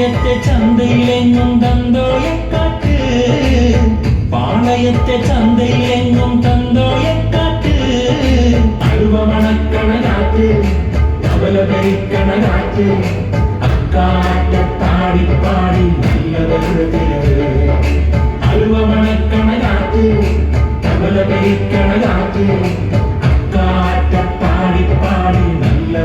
பாளையத்தை சந்தையில் எங்கும் தந்தோயை காட்டு. பாளையத்தை சந்தையில் எங்கும் தந்தோயை காட்டு. அழுவ மணக்கணகாட்டு கவல கணகாட்டு அக்காட்ட பாடி பாடி நல்லதொரு அழுவ மணக்கணகாட்டு கவல கணகாட்டு அக்காட்ட பாடி பாடி நல்ல